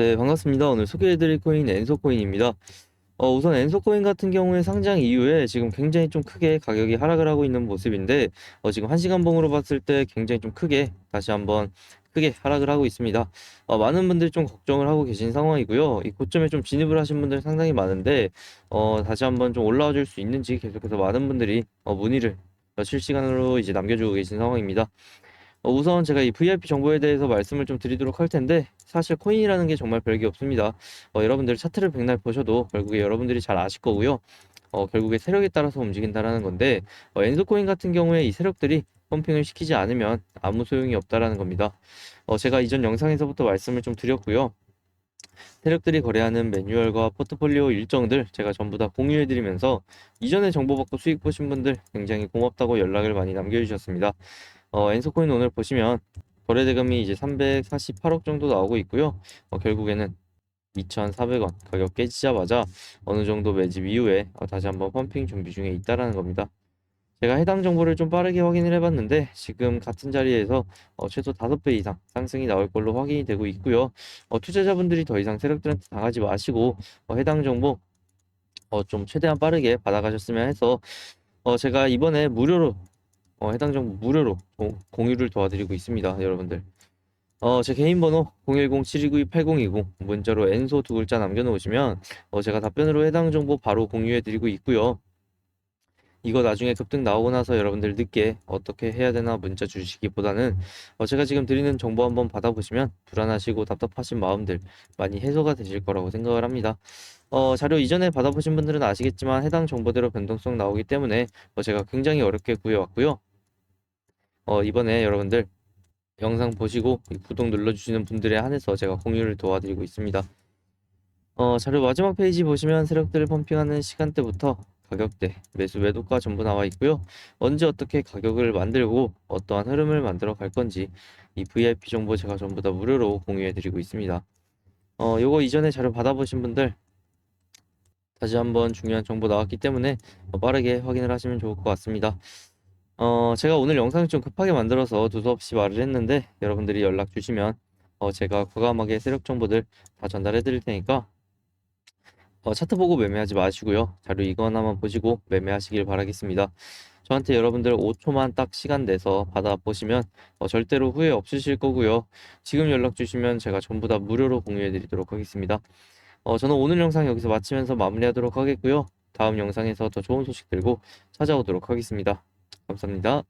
네, 반갑습니다. 오늘 소개해드릴 코인 엔소코인입니다. 어, 우선 엔소코인 같은 경우에 상장 이후에 지금 굉장히 좀 크게 가격이 하락을 하고 있는 모습인데, 어, 지금 1시간 봉으로 봤을 때 굉장히 좀 크게 다시 한번 크게 하락을 하고 있습니다. 어, 많은 분들이 좀 걱정을 하고 계신 상황이고요. 이 고점에 좀 진입을 하신 분들 상당히 많은데, 어, 다시 한번 좀 올라와 줄 수 있는지 계속해서 많은 분들이 어, 문의를 어, 실시간으로 이제 남겨주고 계신 상황입니다. 어, 우선 제가 이 VIP 정보에 대해서 말씀을 좀 드리도록 할 텐데 사실 코인이라는 게 정말 별게 없습니다. 어, 여러분들 차트를 백날 보셔도 결국에 여러분들이 잘 아실 거고요. 어, 결국에 세력에 따라서 움직인다라는 건데 어, 엔소코인 같은 경우에 이 세력들이 펌핑을 시키지 않으면 아무 소용이 없다라는 겁니다. 어, 제가 이전 영상에서부터 말씀을 좀 드렸고요. 세력들이 거래하는 매뉴얼과 포트폴리오 일정들 제가 전부 다 공유해 드리면서 이전에 정보 받고 수익 보신 분들 굉장히 고맙다고 연락을 많이 남겨주셨습니다. 어, 엔소코인 오늘 보시면 거래 대금이 이제 348억 정도 나오고 있고요. 어, 결국에는 2,400원 가격 깨지자마자 어느 정도 매집 이후에 어, 다시 한번 펌핑 준비 중에 있다라는 겁니다. 제가 해당 정보를 좀 빠르게 확인을 해봤는데 지금 같은 자리에서 어, 최소 5배 이상 상승이 나올 걸로 확인이 되고 있고요. 어, 투자자분들이 더 이상 세력들한테 당하지 마시고 어, 해당 정보 어, 좀 최대한 빠르게 받아가셨으면 해서 어, 제가 이번에 무료로 어, 해당 정보 무료로 공- 공유를 도와드리고 있습니다, 여러분들. 어, 제 개인 번호 010-7292-8020 문자로 엔소 두 글자 남겨놓으시면 어, 제가 답변으로 해당 정보 바로 공유해드리고 있고요. 이거 나중에 급등 나오고 나서 여러분들 늦게 어떻게 해야 되나 문자 주시기보다는 어, 제가 지금 드리는 정보 한번 받아보시면 불안하시고 답답하신 마음들 많이 해소가 되실 거라고 생각을 합니다. 어, 자료 이전에 받아보신 분들은 아시겠지만 해당 정보대로 변동성 나오기 때문에 어, 제가 굉장히 어렵게 구해왔고요. 어, 이번에 여러분들 영상 보시고 이 구독 눌러주시는 분들에 한해서 제가 공유를 도와드리고 있습니다. 어, 자료 마지막 페이지 보시면 세력들을 펌핑하는 시간대부터 가격대, 매수 매도가 전부 나와 있고요. 언제 어떻게 가격을 만들고 어떠한 흐름을 만들어 갈 건지 이 VIP 정보 제가 전부 다 무료로 공유해 드리고 있습니다. 어, 요거 이전에 자료 받아보신 분들 다시 한번 중요한 정보 나왔기 때문에 어, 빠르게 확인을 하시면 좋을 것 같습니다. 어, 제가 오늘 영상을 좀 급하게 만들어서 두서없이 말을 했는데 여러분들이 연락 주시면 어, 제가 과감하게 세력 정보들 다 전달해 드릴 테니까 어, 차트 보고 매매하지 마시고요. 자료 이거 하나만 보시고 매매하시길 바라겠습니다. 저한테 여러분들 5초만 딱 시간 내서 받아보시면 어, 절대로 후회 없으실 거고요. 지금 연락 주시면 제가 전부 다 무료로 공유해 드리도록 하겠습니다. 어, 저는 오늘 영상 여기서 마치면서 마무리하도록 하겠고요. 다음 영상에서 더 좋은 소식 들고 찾아오도록 하겠습니다. 감사합니다.